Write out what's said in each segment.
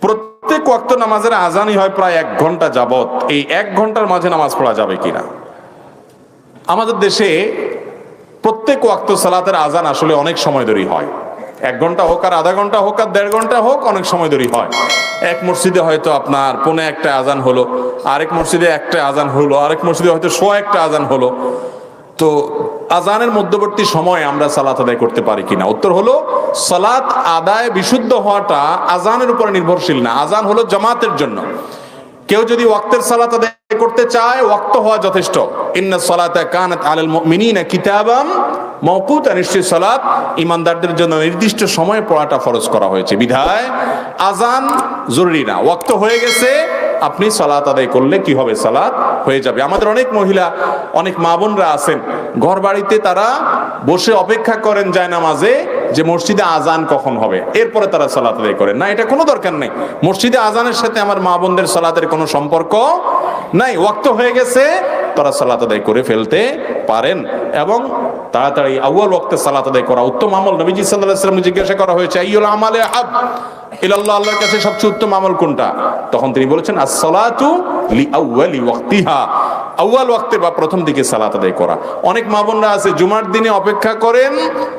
প্রত্যেক ওয়াক্ত নামাজের আজানই হয় প্রায় এক ঘণ্টা যাবত এই এক ঘণ্টার মাঝে নামাজ পড়া যাবে কিনা? আমাদের দেশে প্রত্যেক ওয়াক্ত সালাতের আজান আসলে অনেক সময় ধরেই হয়। এক ঘণ্টা হোক আর আধা ঘণ্টা হোক আর দেড় ঘণ্টা হোক অনেক সময় ধরেই হয়। এক মসজিদে হয়তো আপনার পনে একটা আজান হলো, আরেক মসজিদে একটা আজান হলো, আরেক মসজিদে হয়তো শো একটা আজান হলো। তো আজানের মধ্যবর্তী সময়ে আমরা সালাত আদায় করতে পারি কিনা? উত্তর হলো, সালাত আদায় বিশুদ্ধ হওয়াটা আজানের উপরে নির্ভরশীল না। আজান হলো জামাতের জন্য। কেউ যদি ওয়াক্তের সালাত আদায় করতে চায়, ওয়াক্ত হওয়া যথেষ্ট। ইন্না সালাতা কানাত আলাল মুমিনিনা কিতাবাম মওকুতা। নিশ্চয় সালাত ইমানদারদের জন্য নির্দিষ্ট সময়ে পড়াটা ফরজ করা হয়েছে। বিধায়, আজান জরুরি না। ওয়াক্ত হয়ে গেছে আপনি সালাত আদায় করলে কি হবে? সালাত হয়ে যাবে। আমাদের অনেক মহিলা, অনেক মা বোনরা আছেন। ঘর বাড়িতে তারা বসে অপেক্ষা করেন যায় নামাজে যে মসজিদে আজান কখন হবে। এরপরে তারা সালাত আদায় করেন। না, এটা কোনো দরকার নেই। মসজিদে আজানের সাথে আমার মা বোনদের সালাতের কোনো সম্পর্ক নাই, ওয়াক্ত হয়ে গেছে। তারা সালাত আদায় করে ফেলতে পারেন এবং তাড়াতাড়ি আউয়াল ওয়াক্তে সালাত আদায় করা উত্তম আমল। নবীজি সাল্লাল্লাহু আলাইহি ওয়াসাল্লাম জিজ্ঞাসা করা হয়েছে, আইয়ুল আমালে হাব ইলাল্লাহ, আল্লাহর কাছে সবচেয়ে উত্তম আমল কোনটা? তখন তিনি বলেছেন, আস-সালাতু লি আউয়ালি ওয়াক্তিহা। আউয়াল ওয়াক্তে বা প্রথম দিকে সালাত আদায় করা। অনেক মা বোনরা আছে, জুমার দিনে অপেক্ষা করেন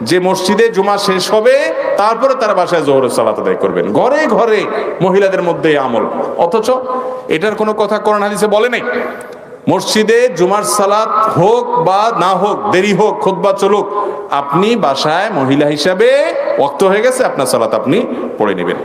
যে মসজিদে জুমা শেষ হবে, তারপরে তারা বাসায় জোহরের সালাত আদায় করবেন। ঘরে ঘরে মহিলাদের মধ্যে আমল। অথচ এটার কোনো কথা কোরআন হাদিসে বলে নাই। মসজিদে জুমার সালাত হোক বা না হোক, দেরি হোক, খুতবা চলুক, আপনি বাসায় মহিলা হিসাবে ওক্ত হয়ে গেছে, আপনার সালাত আপনি পড়ে নেবেন।